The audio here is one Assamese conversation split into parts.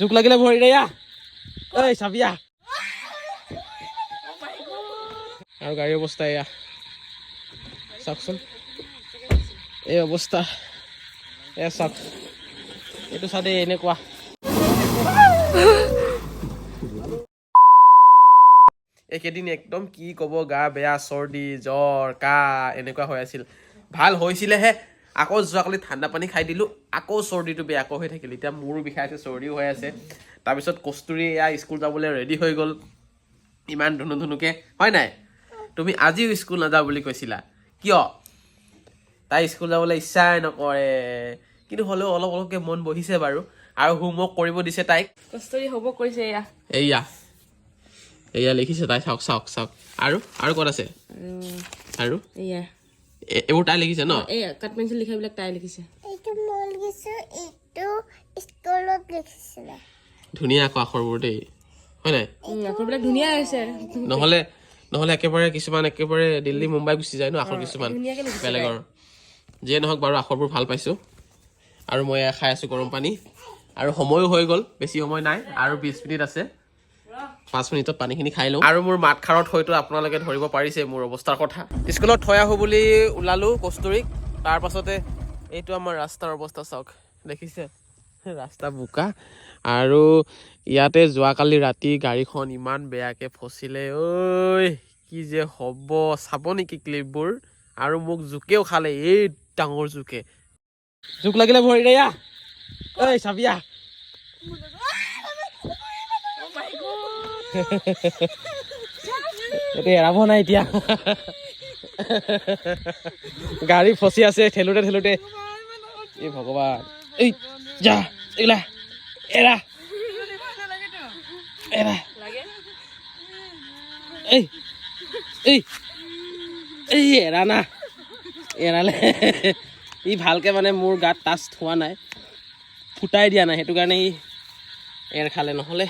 জোক লাগিলে ভৰিৰে ইয়া। ঐ চাবিয়া আৰু গাড়ীৰ অৱস্থা এয়া। চাওকচোন। এই অৱস্থা। এয়া চাওক। এইটো চাদে, এনেকুৱা। এইকেইদিন একদম কি ক'ব গা বেয়া, চৰ্দি, জ্বৰ, কাহ, এনেকুৱা হৈ আছিল। ভালো হৈছিলেহে। আকৌ যোৱাকালি ঠাণ্ডা পানী খাই দিলোঁ আকৌ চৰ্দিটো বেয়াকৈ হৈ থাকিল। এতিয়া মূৰো বিষাই আছে চৰ্দিও হৈ আছে। তাৰপিছত কস্তুৰি এয়া স্কুল যাবলৈ ৰেডি হৈ গ'ল। ইমান ধুনু ধুনুকৈ হয় নাই? তুমি আজিও স্কুল নাযাওঁ বুলি কৈছিলা। কিয়? তাই স্কুল যাবলৈ ইচ্ছাই নকৰে। কিন্তু হ'লেও অলপ অলপকৈ মন বহিছে বাৰু। আৰু হোমৱৰ্ক কৰিব দিছে তাইক। কষ্টৰি হ'ব কৰিছে এয়া। এয়া। এয়া লিখিছে তাই। চাওক চাওক চাওক। আৰু? আৰু ক'ত আছে? আৰু? এয়া। এইবোৰ তাই লিখিছে ন? এয়া কাঠ পেঞ্চিল লিখাবিলাক তাই লিখিছে। এইটো মই লিখিছোঁ এইটো স্কুলত লিখিছিলে। ধুনীয়া আকৌ আখৰবোৰ দেই হয় নাই? আখৰবিলাক ধুনীয়া হৈছে। নহ'লে নহ'লে একেবাৰে কিছুমান একেবাৰে দিল্লী মুম্বাই গুচি যায় ন আখৰ কিছুমান বেলেগৰ। যিয়ে নহওক বাৰু আখৰবোৰ ভাল পাইছোঁ। আৰু মই খাই আছোঁ গৰম পানী। আৰু সময়ো হৈ গ'ল বেছি সময় নাই। আৰু বিছ মিনিট আছে। পাঁচ মিনিটত পানীখিনি খাই লওঁ। আৰু মোৰ মাত খাৰত হয়তো আপোনালোকে ধৰিব পাৰিছে মোৰ অৱস্থাৰ কথা। স্কুলত থৈ আহোঁ বুলি ওলালোঁ কস্তুৰীক। তাৰ পাছতে এইটো আমাৰ ৰাস্তাৰ অৱস্থা চাওক দেখিছে? ৰাস্তা বোকা। আৰু ইয়াতে যোৱাকালি ৰাতি গাড়ীখন ইমান বেয়াকৈ ফচিলে ঐ কি যে হ'ব চাব নেকি ক্লিপবোৰ? আৰু মোক জোকেও খালে এই ডাঙৰ জোকে। জোক লাগিলে ভৰিৰে ইয়া ঐ চাবিয়া। এৰাব নাই এতিয়া। গাড়ী ফচি আছে, ঠেলোতে ঠেলোতে। এই ভগৱান। এই, যা এইলা এৰা। এৰা। এই এই এই, এৰা না। এৰালে, ই ভালকৈ মানে মোৰ গাত টাচ হোৱা নাই। ফুটাই দিয়া নাই, সেইটো কাৰণে ই এৰ খালে। নহ'লে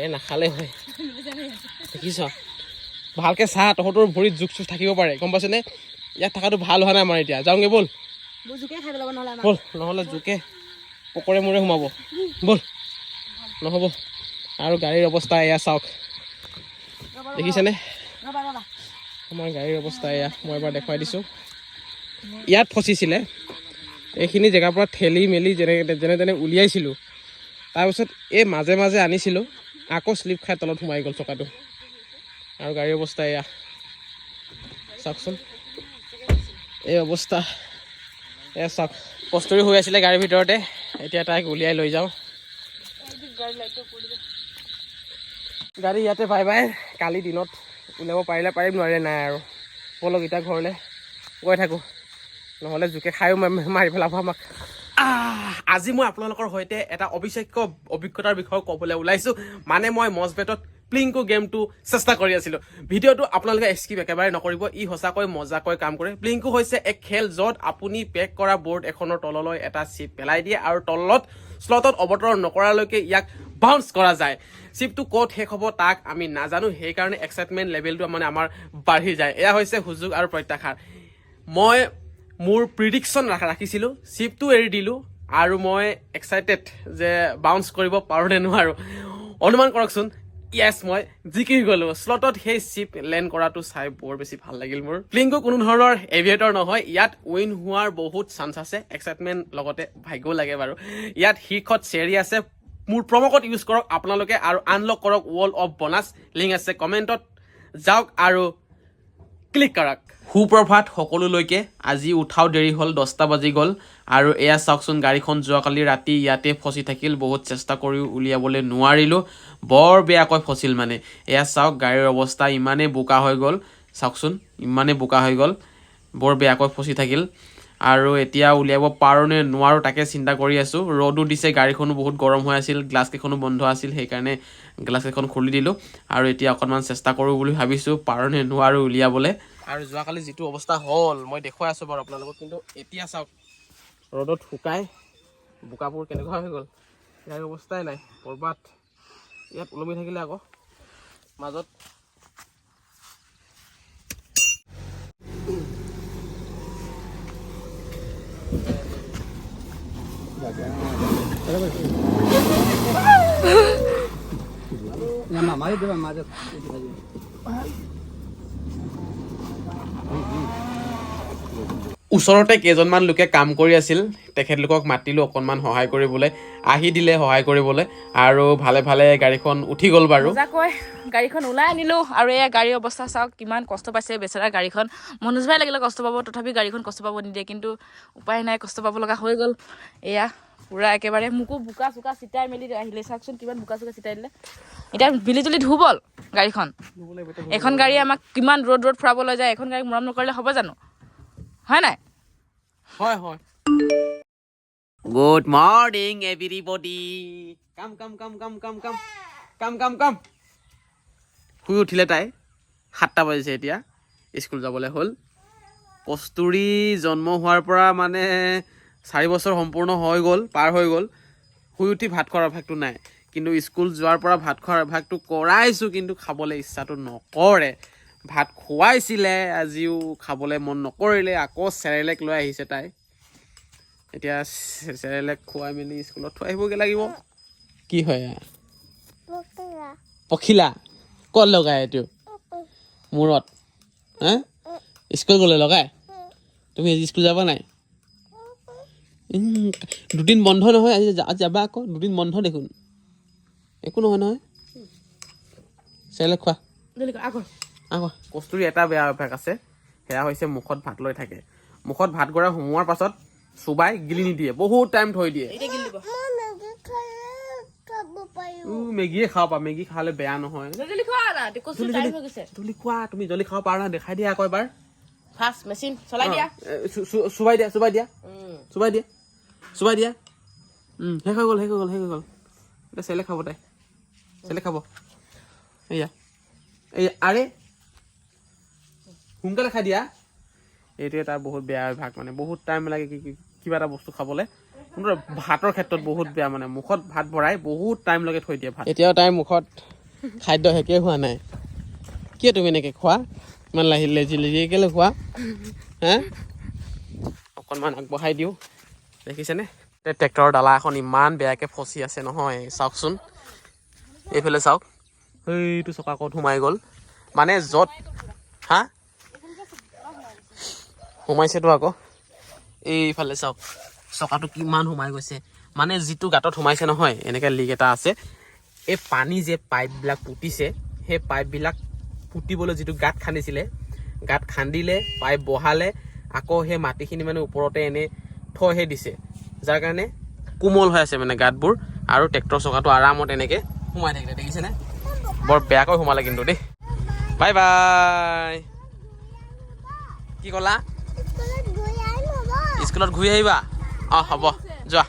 এৰ নাখালে হয়। দেখিছ? ভালকৈ চাহ তহঁতৰ ভৰিত জোক চোক থাকিব পাৰে গম পাইছনে? ইয়াত থকাটো ভাল হোৱা নাই আমাৰ এতিয়া। যাওঁগৈ ব'ল। ব'ল নহ'লে জোকে পকৰে মূৰে সোমাব। ব'ল নহ'ব। আৰু গাড়ীৰ অৱস্থা এয়া চাওক। দেখিছেনে? আমাৰ গাড়ীৰ অৱস্থা এয়া মই এবাৰ দেখুৱাই দিছোঁ। ইয়াত ফচিছিলে। এইখিনি জেগাৰ পৰা ঠেলি মেলি যেনে যেনে তেনে উলিয়াইছিলোঁ তাৰপিছত এই মাজে মাজে আনিছিলোঁ। আকৌ শ্লিপ খাই তলত সোমাই গ'ল চকাটো। আৰু গাড়ীৰ অৱস্থা এয়া। চাওকচোন। এই অৱস্থা। এয়া চাওক কষ্টৰি হৈ আছিলে গাড়ীৰ ভিতৰতে। এতিয়া তাইক উলিয়াই লৈ যাওঁ। গাড়ী ইয়াতে বাই বাই কালি দিনত উলিয়াব পাৰিলে পাৰিম নোৱাৰিলে নাই আৰু। ব'লক এতিয়া ঘৰলৈ গৈ থাকোঁ। নহ'লে জোকে খায়ো মাৰি পেলাব আমাক। আজি মই আপোনালোকৰ সৈতে এটা অবিশ্বাস্য অভিজ্ঞতাৰ বিষয়ে ক'বলৈ ওলাইছোঁ। মানে মই মজবেটত প্লিংকো গেমটো চেষ্টা কৰি আছিলোঁ। ভিডিঅ'টো আপোনালোকে স্কিপ একেবাৰে নকৰিব ই সঁচাকৈ মজাকৈ কাম কৰে। প্লিংকো হৈছে এক খেল য'ত আপুনি পেক কৰা বৰ্ড এখনৰ তললৈ এটা চিপ পেলাই দিয়ে আৰু তলত শ্লটত অৱতৰণ নকৰালৈকে ইয়াক বাউন্স কৰা যায়। চিপটো ক'ত শেষ হ'ব তাক আমি নাজানো সেইকাৰণে এক্সাইটমেণ্ট লেভেলটো মানে আমাৰ বাঢ়ি যায়। এয়া হৈছে সুযোগ আৰু প্ৰত্যাশাৰ মই মোৰ প্ৰিডিকশ্যন ৰাখিছিলোঁ। চিপটো এৰি দিলোঁ। আৰু মই এক্সাইটেড যে বাউন্স কৰিব পাৰোঁ নে নোৱাৰোঁ। অনুমান কৰকচোন। য়েছ মই জিকি গ'লোঁ। শ্লটত সেই চিপ লেণ্ড কৰাটো চাই বৰ বেছি ভাল লাগিল মোৰ। প্লিংকো কোনো ধৰণৰ এভিয়েটৰ নহয়। ইয়াত উইন হোৱাৰ বহুত চান্স আছে। এক্সাইটমেণ্ট লগতে ভাগ্যও লাগে বাৰু। ইয়াত শীৰ্ষত চেৰি আছে। মোৰ প্ৰমকড ইউজ কৰক আপোনালোকে আৰু আনলক কৰক ৱল অফ বনাছ লিংক আছে কমেণ্টত যাওক আৰু ক্লিক কৰক। সুপ্ৰভাত সকলোলৈকে। আজি উঠাও দেৰি হ'ল দহটা বাজি গ'ল আৰু এয়া চাওকচোন গাড়ীখন যোৱাকালি ৰাতি ইয়াতে ফচি থাকিল বহুত চেষ্টা কৰিও উলিয়াবলৈ নোৱাৰিলোঁ। বৰ বেয়াকৈ ফচিল মানে। এয়া চাওক গাড়ীৰ অৱস্থা ইমানেই বোকা হৈ গ'ল। চাওকচোন ইমানেই বোকা হৈ গ'ল বৰ বেয়াকৈ ফচি থাকিল। আৰু এতিয়া উলিয়াব পাৰোঁ নে নোৱাৰোঁ তাকে চিন্তা কৰি আছোঁ। ৰ'দো দিছে গাড়ীখনো বহুত গৰম হৈ আছিল গ্লাছ কেইখনো বন্ধ আছিল সেইকাৰণে গ্লাছ কেইখন খুলি দিলোঁ। আৰু এতিয়া অকণমান চেষ্টা কৰোঁ বুলি ভাবিছোঁ পাৰোঁ নে নোৱাৰোঁ উলিয়াবলৈ। আৰু যোৱাকালি যিটো অৱস্থা হ'ল মই দেখুৱাই আছোঁ বাৰু আপোনালোকক কিন্তু এতিয়া চাওক ৰ'দত শুকাই বোকাবোৰ কেনেকুৱা হৈ গ'ল গাড়ীৰ অৱস্থাই নাই ক'ৰবাত ইয়াত ওলমি থাকিলে আকৌ মাজত। মাৰি দিবা মাজত ওচৰতে কেইজনমান লোকে কাম কৰি আছিল তেখেতলোকক মাতিলোঁ অকণমান সহায় কৰিবলৈ আহি দিলে সহায় কৰিবলৈ আৰু ভালে ভালে গাড়ীখন উঠি গ'ল বাৰু। গাড়ীখন ওলাই আনিলোঁ আৰু এয়া গাড়ীৰ অৱস্থা চাওক কিমান কষ্ট পাইছে বেচেৰা গাড়ীখন। মনোজ ভাই লাগিলে কষ্ট পাব তথাপি গাড়ীখন কষ্ট পাব নিদিয়ে কিন্তু উপায় নাই কষ্ট পাব লগা হৈ গ'ল। এয়া পূৰা একেবাৰে মোকো বোকা চোকা চিটাই মেলি আহিলে চাওকচোন কিমান বোকা চোকা চিটাই দিলে। এতিয়া মিলি জুলি ধুবল গাড়ীখন। এখন গাড়ী আমাক কিমান ৰ'দ ৰ'দ ফুৰাব লৈ যায় এখন গাড়ী মৰম নকৰিলে হ'ব জানো? হয় নাই? হয় হয়। গুড মৰ্ণিং এভৰিবডি কাম কাম কাম কাম কাম কাম কাম কাম কাম শুই উঠিলে তাই। সাতটা বাজিছে এতিয়া। স্কুল যাবলৈ হ'ল। কস্তুৰী জন্ম হোৱাৰ পৰা মানে চাৰি বছৰ সম্পূৰ্ণ হৈ গ'ল পাৰ হৈ গ'ল। শুই উঠি ভাত খোৱাৰ অভ্যাসটো নাই। কিন্তু স্কুল যোৱাৰ পৰা ভাত খোৱাৰ অভ্যাসটো কৰাইছোঁ কিন্তু খাবলৈ ইচ্ছাটো নকৰে। ভাত খুৱাইছিলে আজিও খাবলৈ মন নকৰিলে আকৌ চেৰেলেক লৈ আহিছে তাই। এতিয়া চেৰেলেক খুৱাই মেলি স্কুলত থৈ আহিবগৈ লাগিব। কি হয় পখিলা। ক'ত লগাই এইটো? মূৰত। হা? স্কুল গ'লে লগাই? তুমি আজি স্কুল যাবা নাই? দুদিন বন্ধ নহয় আজি যাবা আকৌ দুদিন বন্ধ দেখোন। একো নহয় নহয়। চেৰেলেক খোৱা। কস্তুৰী এটা বেয়া অভ্যাস আছে। সেয়া হৈছে মুখত ভাত লৈ থাকে। মুখত ভাত গৰা সোমোৱাৰ পাছত চুবাই গিলি নিদিয়ে বহুত টাইম থৈ দিয়ে। পাৰোঁ মেগীয়ে খাব পা মেগী খালে বেয়া নহয়। খোৱা তুমি জলদি খাব পাৰা না দেখাই দিয়া আকৌ এবাৰ। চুবাই দিয়া চুবাই দিয়া। চুবাই দিয়া চুবাই দিয়া। শেষ হৈ গ'ল শেষ হৈ গ'ল শেষ হৈ গ'ল। এতিয়া চেলে খাব তাই। চেলে খাব। এয়া। এয়া আৰে সোনকালে খাই দিয়া। এইটোৱে তাৰ বহুত বেয়া অভ্যাস মানে বহুত টাইম লাগে কি- কি- কিবা এটা বস্তু খাবলৈ। কিন্তু ভাতৰ ক্ষেত্ৰত বহুত বেয়া মানে মুখত ভাত ভৰাই বহুত টাইম লগে থৈ দিয়ে ভাত। এতিয়াও তাইৰ মুখত খাদ্য শেষেই হোৱা নাই। কিয় তুমি এনেকৈ খোৱা? ইমান লাহি লেজি লেজি কেলৈ খোৱা? হা? অকণমান আগবঢ়াই দিওঁ। দেখিছেনে? ট্ৰেক্টৰৰ ডালা এখন ইমান বেয়াকৈ ফচি আছে নহয় চাওকচোন। এইফালে চাওক। সেইটো চকা ক'ত সোমাই গ'ল। মানে য'ত হা? সোমাইছেতো আকৌ। এইফালে চাওক চকাটো কিমান সোমাই গৈছে। মানে যিটো গাঁতত সোমাইছে নহয় এনেকৈ লিক এটা আছে। এই পানী যে পাইপবিলাক পুতিছে সেই পাইপবিলাক পুতিবলৈ যিটো গাঁত খান্দিছিলে গাঁত খান্দিলে পাইপ বহালে আকৌ সেই মাটিখিনি মানে ওপৰতে এনে থৈহে দিছে। যাৰ কাৰণে কোমল হৈ আছে মানে গাঁতবোৰ আৰু ট্ৰেক্টৰ চকাটো আৰামত এনেকৈ সোমাই থাকিলে দেখিছেনে? বৰ বেয়াকৈ সোমালে কিন্তু দেই। Bye bye. কি ক'লা? স্কুলত ঘূৰি আহিবা। অঁ হ'ব। যোৱা।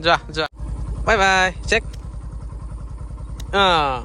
যোৱা যোৱা। Bye bye. চেক অঁ।